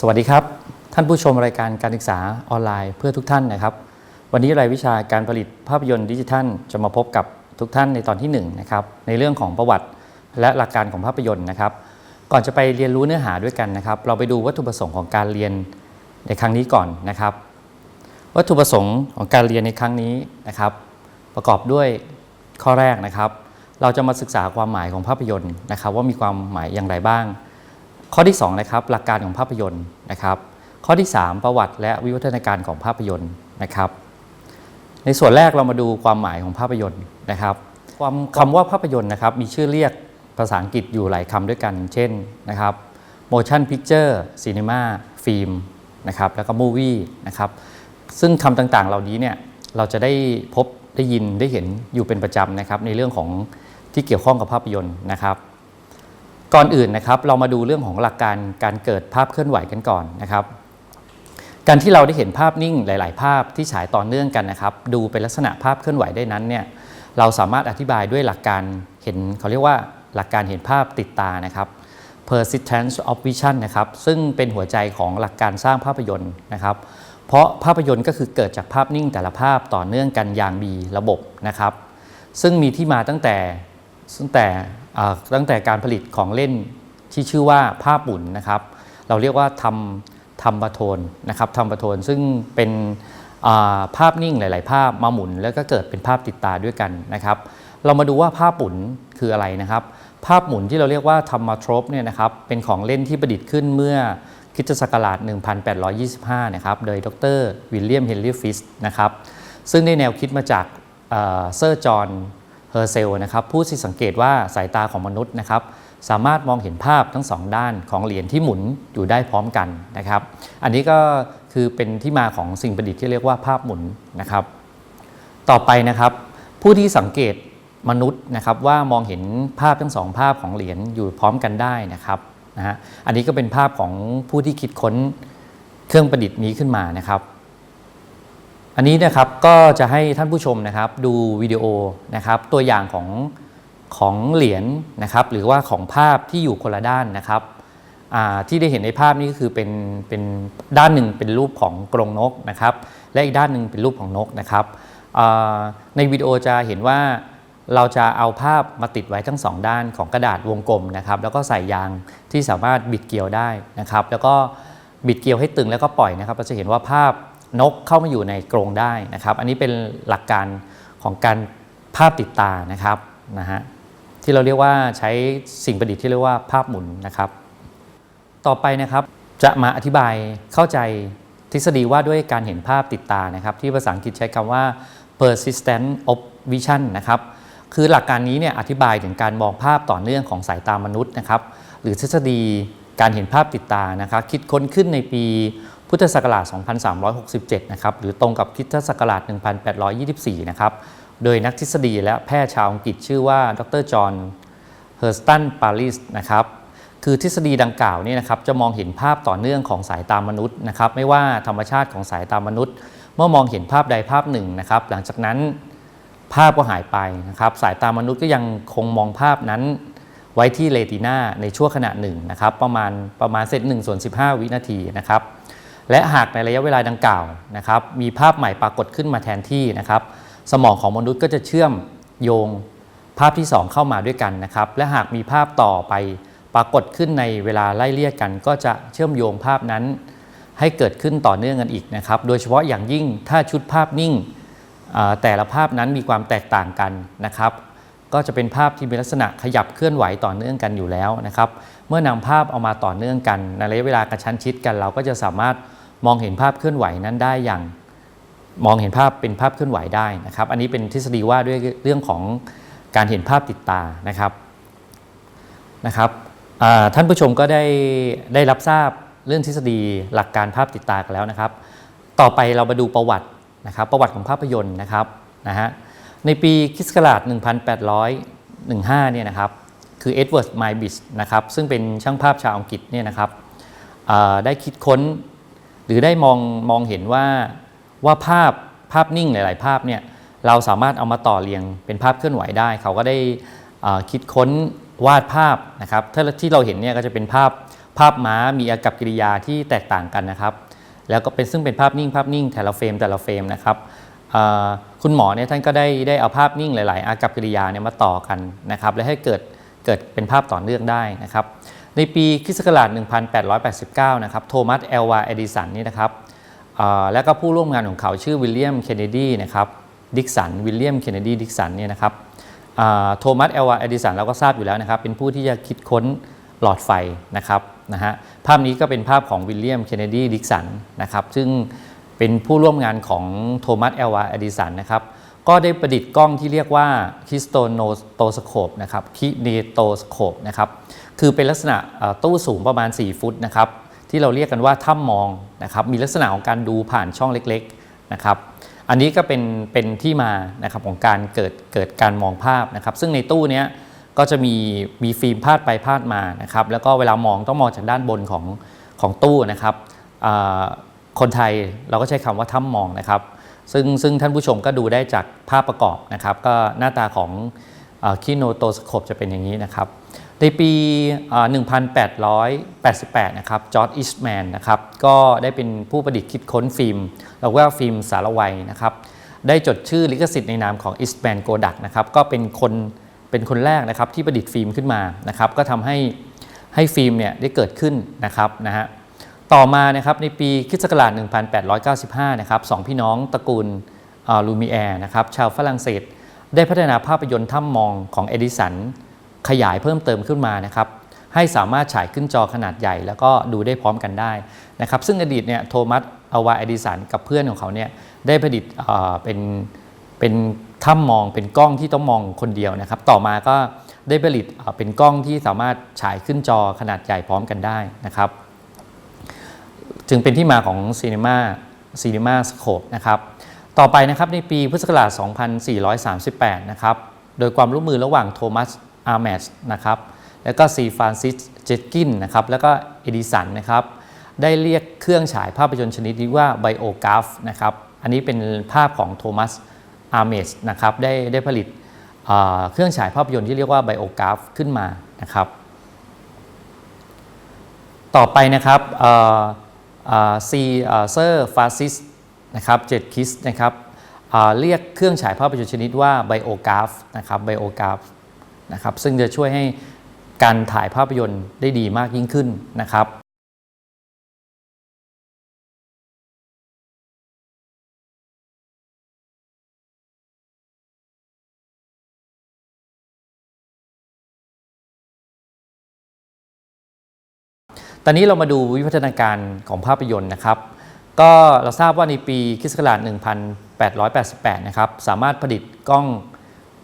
สวัสดีครับ ท่านผู้ชมรายการการศึกษาออนไลน์เพื่อทุกท่านนะครับ วันนี้รายวิชาการผลิตภาพยนตร์ดิจิทัล จะมาพบกับทุกท่านในตอนที่1นะครับในเรื่องของประวัติและหลักการของภาพยนตร์นะครับ ก่อนจะไปเรียนรู้เนื้อหาด้วยกันนะครับ เราไปดูวัตถุประสงค์ของการเรียนในครั้งนี้ก่อนนะครับ วัตถุประสงค์ของการเรียนในครั้งนี้นะครับ ประกอบด้วยข้อแรกนะครับ เราจะมาศึกษาความหมายของภาพยนตร์นะครับ ว่ามีความหมายอย่างไรบ้าง ข้อที่2นะครับหลักการของภาพยนตร์นะครับ ข้อที่ 3 ประวัติและวิวัฒนาการของภาพยนตร์นะครับ ในส่วนแรกเรามาดูความหมายของภาพยนตร์นะครับความคำว่าภาพยนตร์นะครับมีชื่อเรียกภาษาอังกฤษอยู่หลายคำด้วยกัน เช่นนะครับ motion picture cinema film นะครับแล้วก็ movie นะครับซึ่งคำต่างๆ เหล่านี้เนี่ยเราจะได้พบได้ยินได้เห็นอยู่เป็นประจำนะครับในเรื่องของที่เกี่ยวข้องกับภาพยนตร์นะครับ ก่อนอื่นนะครับเรามาดูเรื่องของหลักการการเกิดภาพเคลื่อนไหวกันก่อนนะครับ การที่เราได้เห็นภาพนิ่งหลาย ๆ ภาพที่ฉายต่อเนื่องกันนะครับ ดูเป็นลักษณะภาพเคลื่อนไหวได้นั้นเนี่ยเราสามารถอธิบายด้วยหลักการเห็นเขาเรียกว่าหลักการเห็นภาพติดตานะครับ persistence of vision นะครับซึ่งเป็นหัวใจของหลักการสร้างภาพยนตร์นะครับ เพราะภาพยนตร์ก็คือเกิดจากภาพนิ่งแต่ละภาพต่อเนื่องกันอย่างมีระบบนะครับ ซึ่งมีที่มาตั้งแต่ ตั้งแต่ตั้งแต่การผลิตของเล่นที่ชื่อว่าภาพหมุนนะครับ เราเรียกว่าทำทำบัโทนนะครับทำบัโทนซึ่งเป็นาภาพนิ่งหลาย ๆ ภาพมาหมุน แล้วก็เกิดเป็นภาพติดตาด้วยกันนะครับ เรามาดูว่าภาพหมุนคืออะไรนะครับ ภาพหมุนที่เราเรียกว่าธรรมทรปเนี่ยนะครับเป็นของเล่นที่ประดิษฐ์ขึ้นเมื่อคริสตศักราช 1825 นะครับ โดยดรวิลเลียม เฮนรี่ฟิสนะครับ ซึ่งได้แนวคิดมาจากเอ่อเซอร์จอห์น เฮอร์เซลนะครับผู้ที่สังเกตว่าสายตาของมนุษย์นะครับสามารถมองเห็นภาพทั้งสองด้านของเหรียญที่หมุนอยู่ได้พร้อมกันนะครับ อันนี้ก็คือเป็นที่มาของสิ่งประดิษฐ์ที่เรียกว่าภาพหมุนนะครับ ต่อไปนะครับ ผู้ที่สังเกตมนุษย์นะครับว่ามองเห็นภาพทั้งสองภาพของเหรียญอยู่พร้อมกันได้นะครับนะฮะอันนี้ก็เป็นภาพของผู้ที่คิดค้นเครื่องประดิษฐ์นี้ขึ้นมานะครับ อันนี้นะครับก็จะให้ท่านผู้ชมนะครับดูวิดีโอนะครับตัวอย่างของของเหรียญนะครับหรือว่าของภาพที่อยู่คนละด้านนะครับที่ได้เห็นในภาพนี้ก็คือเป็นเป็นด้านหนึ่งเป็นรูปของกรงนกนะครับและอีกด้านหนึ่งเป็นรูปของนกนะครับในวิดีโอจะเห็นว่าเราจะเอาภาพมาติดไว้ทั้งสองด้านของกระดาษวงกลมนะครับแล้วก็ใส่ยางที่สามารถบิดเกลียวได้นะครับแล้วก็บิดเกลียวให้ตึงแล้วก็ปล่อยนะครับเราจะเห็นว่าภาพ นกเข้ามาอยู่ในกรงได้นะครับ อันนี้เป็นหลักการของการภาพติดตานะครับนะฮะที่เราเรียกว่าใช้สิ่งประดิษฐ์ที่เรียกว่าภาพหมุนนะครับ ต่อไปนะครับจะมาอธิบายเข้าใจทฤษฎีว่าด้วยการเห็นภาพติดตานะครับ ที่ภาษาอังกฤษใช้คำว่า persistent of vision นะครับคือหลักการนี้เนี่ยอธิบายถึงการมองภาพต่อเนื่องของสายตามนุษย์นะครับ หรือทฤษฎีการเห็นภาพติดตานะครับ คิดค้นขึ้นในปี พุทธศักราช 2367 นะครับ หรือตรงกับคริสตศักราช 1824 นะครับ โดยนักทฤษฎีและแพทย์ชาวอังกฤษชื่อว่า ดรจอห์น เฮอร์สตัน ปาริส นะครับ คือทฤษฎีดังกล่าวนี่นะครับ จะมองเห็นภาพต่อเนื่องของสายตามนุษย์นะครับ ไม่ว่าธรรมชาติของสายตามนุษย์ เมื่อมองเห็นภาพใดภาพหนึ่งนะครับ หลังจากนั้นภาพก็หายไปนะครับ สายตามนุษย์ก็ยังคงมองภาพนั้นไว้ที่เรติน่าในช่วงขณะหนึ่งนะครับ ประมาณประมาณเศษหนึ่งส่วน15 วินาทีนะครับ และหากในระยะเวลาดังกล่าวนะครับมีภาพใหม่ปรากฏขึ้นมาแทนที่นะครับสมองของมนุษย์ก็จะเชื่อมโยงภาพที่ 2 เข้ามาด้วยกันนะครับและหากมีภาพต่อไปปรากฏขึ้นในเวลาไล่เลี่ยกัน ก็จะเชื่อมโยงภาพนั้น ให้เกิดขึ้นต่อเนื่องกันอีกนะครับโดยเฉพาะอย่างยิ่งถ้าชุดภาพนิ่งแต่ละภาพนั้นมีความแตกต่างกันนะครับ ก็จะเป็นภาพที่มีลักษณะขยับเคลื่อนไหวต่อเนื่องกันอยู่แล้วนะครับ เมื่อนำภาพเอามาต่อเนื่องกัน ในระยะเวลากระชั้นชิดกัน เราก็จะสามารถ มองเห็นภาพเคลื่อนไหวนั้นได้อย่างมองเห็นภาพเป็นภาพเคลื่อนไหวได้นะครับ อันนี้เป็นทฤษฎีว่าด้วยเรื่องของการเห็นภาพติดตานะครับนะครับท่านผู้ชมก็ได้ได้รับทราบเรื่องทฤษฎีหลักการภาพติดตากันแล้วนะครับ ต่อไปเรามาดูประวัตินะครับ ประวัติของภาพยนตร์นะครับนะฮะในปีคิสต์ศักราช1815เนี่ยนะครับคือเอ็ดเวิร์ดไมบิสนะครับซึ่งเป็นช่างภาพชาวอังกฤษเนี่ยนะครับได้คิดค้น หรือได้มองมองเห็นว่าว่าภาพภาพนิ่งหลาย ๆ ภาพเนี่ยเราสามารถเอามาต่อเรียงเป็นภาพเคลื่อนไหวได้ เขาก็ได้คิดค้นวาดภาพนะครับถ้าที่เราเห็นเนี่ยก็จะเป็นภาพภาพม้ามีอากับกิริยาที่แตกต่างกันนะครับ แล้วก็เป็นซึ่งเป็นภาพนิ่งภาพนิ่งแต่ละเฟรมแต่ละเฟรมนะครับคุณหมอเนี่ยท่านก็ได้ได้เอาภาพนิ่งหลาย ๆ อากับกิริยาเนี่ยมาต่อกันนะครับและให้เกิดเกิดเป็นภาพต่อเนื่องได้นะครับ ในปีคริสต์ศักราช1889 นะครับ โทมัสเอลวาเอดิสันนี่นะครับและก็ผู้ร่วมงานของเขาชื่อวิลเลียม เคนเนดีนะครับ ดิกสัน วิลเลียม เคนเนดี ดิกสันเนี่ยนะครับโทมัสเอลวาเอดิสันเราก็ทราบอยู่แล้วนะครับ เป็นผู้ที่จะคิดค้นหลอดไฟนะครับนะฮะ ภาพนี้ก็เป็นภาพของวิลเลียม เคนเนดี ดิกสันนะครับ ซึ่งเป็นผู้ร่วมงานของโทมัสเอลวาเอดิสันนะครับ ก็ได้ประดิษฐ์กล้องที่เรียกว่าคิสโตโนโตสโคปนะครับคิเนโตสโคปนะครับคือเป็นลักษณะตู้สูงประมาณ 4 ฟุตนะครับที่เราเรียกกันว่าถ้ำมองนะครับมีลักษณะของการดูผ่านช่องเล็กๆนะครับอันนี้ก็เป็นเป็นที่มานะครับของการเกิดเกิดการมองภาพนะครับ ซึ่งในตู้นี้ก็จะมีมีฟิล์มพาดไปพาดมานะครับแล้วก็เวลามองต้องมองจากด้านบนของของตู้นะครับคนไทยเราก็ใช้คำว่าถ้ำมองนะครับ ซึ่งซึ่งท่านผู้ชมก็ดูได้จากภาพประกอบนะครับ ก็หน้าตาของคิโนโตสโคปจะเป็นอย่างนี้นะครับ ในปี 1888 นะครับจอร์ดอิสแมนนะครับก็ได้เป็นผู้ประดิษฐ์คิดค้นฟิล์มเราว่าฟิล์มสารวัยนะครับ ได้จดชื่อลิขสิทธิ์ในนามของอิสแมนโกดักนะครับก็เป็นคนเป็นคนแรกนะครับที่ประดิษฐ์ฟิล์มขึ้นมานะครับ ก็ทำให้ให้ฟิล์มเนี่ยได้เกิดขึ้นนะครับนะฮะ ต่อมานะครับในปีคิสต์ศักราช1895 นะครับสองพี่น้องตระกูลลูมิแอร์นะครับชาวฝรั่งเศส ได้พัฒนาภาพยนตร์ถ้ำมองของเอดิสันขยายเพิ่มเติมขึ้นมานะครับให้สามารถฉายขึ้นจอขนาดใหญ่ แล้วก็ดูได้พร้อมกันได้นะครับซึ่งอดีตเนี่ยโทมัสอวาเอดิสันกับเพื่อนของเขาเนี่ยได้ผลิตเเป็นเป็นถ้ำมองเป็นกล้องที่ต้องมองคนเดียวนะครับต่อมาก็ได้ผลิตเเป็นกล้องที่สามารถฉายขึ้นจอขนาดใหญ่พร้อมกันได้นะครับ จึงเป็นที่มาของ Cinema Cinema Scope นะครับต่อไปนะครับในปีพุทธศักราช 2438 นะครับโดยความร่วมมือระหว่างโทมัส อาร์แมสนะครับแล้วก็ซีฟานซิส เจตกินนะครับแล้วก็เอดิสันนะครับได้เรียกเครื่องฉายภาพยนตร์ชนิดนี้ว่าไบโอกราฟนะครับอันนี้เป็นภาพของโทมัส อาร์เมสนะครับได้ได้ผลิตเครื่องฉายภาพยนตร์ที่เรียกว่าไบโอกราฟขึ้นมานะครับต่อไปนะครับ ซีเซอร์ฟาซิสนะครับเจ็ดคิสนะครับเรียกเครื่องฉายภาพยนตร์ชนิดว่าไบโอกราฟนะครับไบโอกราฟนะครับซึ่งจะช่วยให้การถ่ายภาพยนตร์ได้ดีมากยิ่งขึ้นนะครับ ตอนนี้เรามาดูวิวัฒนาการของภาพยนตร์นะครับ ก็เราทราบว่าในปีคริสต์ศักราช1888 นะครับ สามารถผลิตกล้อง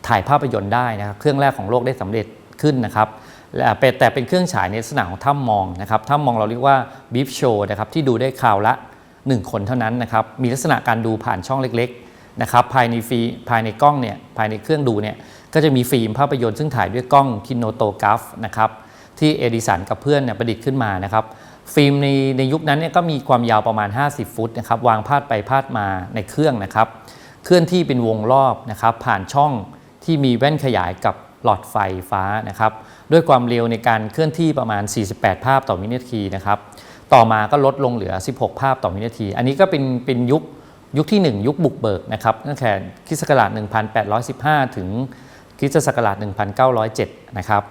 ถ่ายภาพยนตร์ได้นะครับ เครื่องแรกของโลกได้สำเร็จขึ้นนะครับและเป็นแต่เป็นเครื่องฉายในลักษณะของถ้ำมองนะครับถ้ำมองเราเรียกว่าบีฟโชว์นะครับที่ดูได้คราวละ 1 คนเท่านั้นนะครับ มีลักษณะการดูผ่านช่องเล็กๆนะครับภายในฟีภายในกล้องเนี่ยภายในเครื่องดูเนี่ยก็จะมีฟิล์มภาพยนตร์ซึ่งถ่ายด้วยกล้องคินโนโตกราฟนะครับ ที่เอดิสันกับเพื่อนเนี่ยประดิษฐ์ขึ้นมานะครับฟิล์มในในยุคนั้นเนี่ยก็มีความยาวประมาณ 50 ฟุตนะครับวางพาดไปพาดมาในเครื่องนะครับ เคลื่อนที่เป็นวงรอบนะครับผ่านช่องที่มีแว่นขยายกับหลอดไฟฟ้านะครับด้วยความเร็วในการเคลื่อนที่ประมาณ 48 ภาพต่อวินาทีนะครับต่อมาก็ลดลงเหลือ 16 ภาพต่อวินาที อันนี้ก็เป็นเป็นยุคยุคที่ 1 ยุคบุกเบิกนะครับตั้งแต่คริสต์ศักราช1815 ถึงคริสตศักราช1907 นะครับ